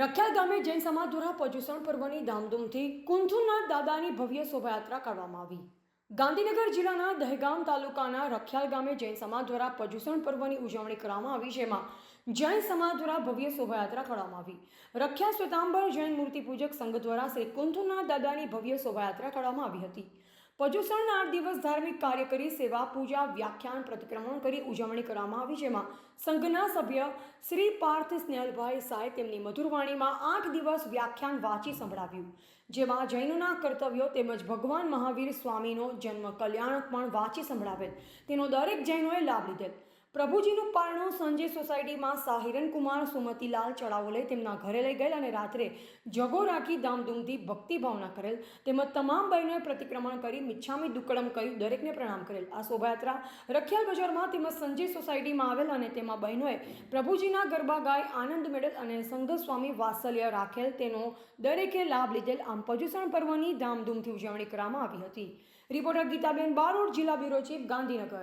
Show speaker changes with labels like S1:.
S1: રખ્યાલ ગામે જૈન સમાજ દ્વારા પર્યુષણ પર્વની ધામધૂમથી કુંથુના દાદાની ભવ્ય શોભાયાત્રા કરવામાં આવી. ગાંધીનગર જિલ્લાના દહેગામ તાલુકાના રખ્યાલ ગામે જૈન સમાજ દ્વારા પર્યુષણ પર્વની ઉજવણી કરવામાં આવી, જેમાં જૈન સમાજ દ્વારા ભવ્ય શોભાયાત્રા કાઢવામાં આવી. રખ્યા શ્વેતાંબર જૈન મૂર્તિ પૂજક સંઘ દ્વારા શ્રી કુંથુના દાદાની ભવ્ય શોભાયાત્રા કાઢવામાં આવી હતી. પર્યુષણના આઠ દિવસ ધાર્મિક કાર્ય કરી સેવા, પૂજા, વ્યાખ્યાન, પ્રતિક્રમણ કરી ઉજવણી કરવામાં આવી, જેમાં સંઘના સભ્ય શ્રી પાર્થ સ્નેહલભાઈ સાહેબ તેમની મધુરવાણીમાં આઠ દિવસ વ્યાખ્યાન વાંચી સંભળાવ્યું, જેમાં જૈનોના કર્તવ્યો તેમજ ભગવાન મહાવીર સ્વામીનો જન્મ કલ્યાણ પણ વાંચી સંભળાવેલ. તેનો દરેક જૈનોએ લાભ લીધેલ. પ્રભુજીનું પારણું સંજય સોસાયટીમાં સાહિરન કુમાર, સુમતીલાલ ચડાવો લઈ તેમના ઘરે લઈ ગયેલ અને રાત્રે જગો રાખી ધામધૂમથી ભક્તિભાવના કરેલ. તેમજ તમામ બહેનોએ પ્રતિક્રમણ કરી મિચ્છામી દુક્કડમ કહ્યું, દરેકને પ્રણામ કરેલ. આ શોભાયાત્રા રખિયાલ બજારમાં તેમજ સંજય સોસાયટીમાં આવેલ અને તેમાં બહેનોએ પ્રભુજીના ગરબા ગાય આનંદ મેળેલ અને સંઘ સ્વામી વાત્સલ્ય રાખેલ. તેનો દરેકે લાભ લીધેલ. આમ પર્યુષણ પર્વની ધામધૂમથી ઉજવણી કરવામાં આવી હતી. રિપોર્ટર ગીતાબેન બારોડ, જિલ્લા બ્યુરો ચીફ, ગાંધીનગર.